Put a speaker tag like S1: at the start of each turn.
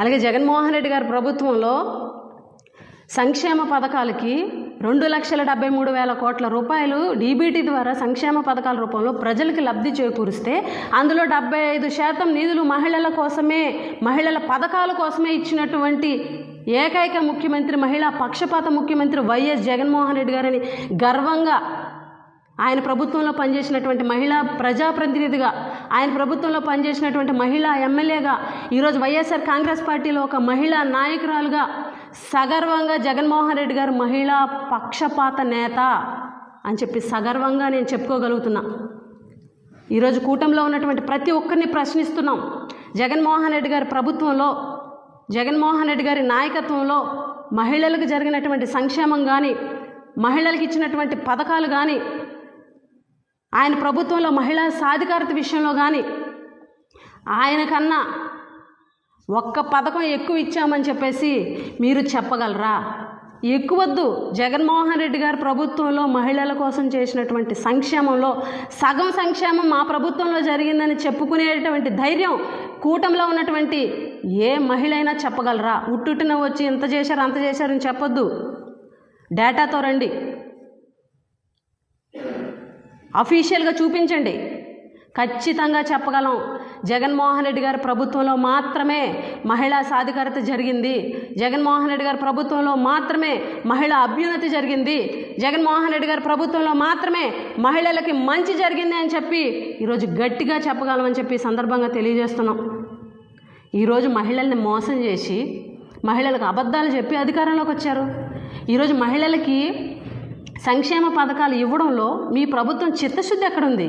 S1: అలాగే జగన్మోహన్ రెడ్డి గారి ప్రభుత్వంలో సంక్షేమ పథకాలకి రెండు లక్షల డెబ్బై మూడు వేల కోట్ల రూపాయలు డీబీటీ ద్వారా సంక్షేమ పథకాల రూపంలో ప్రజలకు లబ్ధి చేకూరిస్తే అందులో డెబ్బై ఐదు శాతం నిధులు మహిళల కోసమే మహిళల పథకాల కోసమే ఇచ్చినటువంటి ఏకైక ముఖ్యమంత్రి మహిళా పక్షపాత ముఖ్యమంత్రి వైఎస్ జగన్మోహన్ రెడ్డి గారని గర్వంగా ఆయన ప్రభుత్వంలో పనిచేసినటువంటి మహిళా ప్రజాప్రతినిధిగా ఆయన ప్రభుత్వంలో పనిచేసినటువంటి మహిళా ఎమ్మెల్యేగా ఈరోజు వైఎస్ఆర్ కాంగ్రెస్ పార్టీలో ఒక మహిళా నాయకురాలుగా సగర్వంగా జగన్మోహన్ రెడ్డి గారు మహిళా పక్షపాత నేత అని చెప్పి సగర్వంగా నేను చెప్పుకోగలుగుతున్నా. ఈరోజు కూటమిలో ఉన్నటువంటి ప్రతి ఒక్కరిని ప్రశ్నిస్తున్నాం. జగన్మోహన్ రెడ్డి గారి ప్రభుత్వంలో జగన్మోహన్ రెడ్డి గారి నాయకత్వంలో మహిళలకు జరిగినటువంటి సంక్షేమం కానీ మహిళలకు ఇచ్చినటువంటి పథకాలు కానీ ఆయన ప్రభుత్వంలో మహిళా సాధికారత విషయంలో కానీ ఆయన కన్నా ఒక్క పథకం ఎక్కువ ఇచ్చామని చెప్పేసి మీరు చెప్పగలరా? ఎక్కువద్దు. జగన్మోహన్ రెడ్డి గారి ప్రభుత్వంలో మహిళల కోసం చేసినటువంటి సంక్షేమంలో సగం సంక్షేమం మా ప్రభుత్వంలో జరిగిందని చెప్పుకునేటువంటి ధైర్యం కూటమిలో ఉన్నటువంటి ఏ మహిళ అయినా చెప్పగలరా? ఉట్టుటిన వచ్చి ఇంత చేశారు అంత చేశారని చెప్పొద్దు. డేటాతో రండి. అఫీషియల్గా చూపించండి. ఖచ్చితంగా చెప్పగలం. జగన్మోహన్ రెడ్డి గారి ప్రభుత్వంలో మాత్రమే మహిళా సాధికారత జరిగింది. జగన్మోహన్ రెడ్డి గారి ప్రభుత్వంలో మాత్రమే మహిళా అభ్యున్నతి జరిగింది. జగన్మోహన్ రెడ్డి గారి ప్రభుత్వంలో మాత్రమే మహిళలకి మంచి జరిగింది అని చెప్పి ఈరోజు గట్టిగా చెప్పగలమని చెప్పి సందర్భంగా తెలియజేస్తున్నాం. ఈరోజు మహిళల్ని మోసం చేసి మహిళలకు అబద్ధాలు చెప్పి అధికారంలోకి వచ్చారు. ఈరోజు మహిళలకి సంక్షేమ పథకాలు ఇవ్వడంలో మీ ప్రభుత్వం చిత్తశుద్ధి ఎక్కడుంది?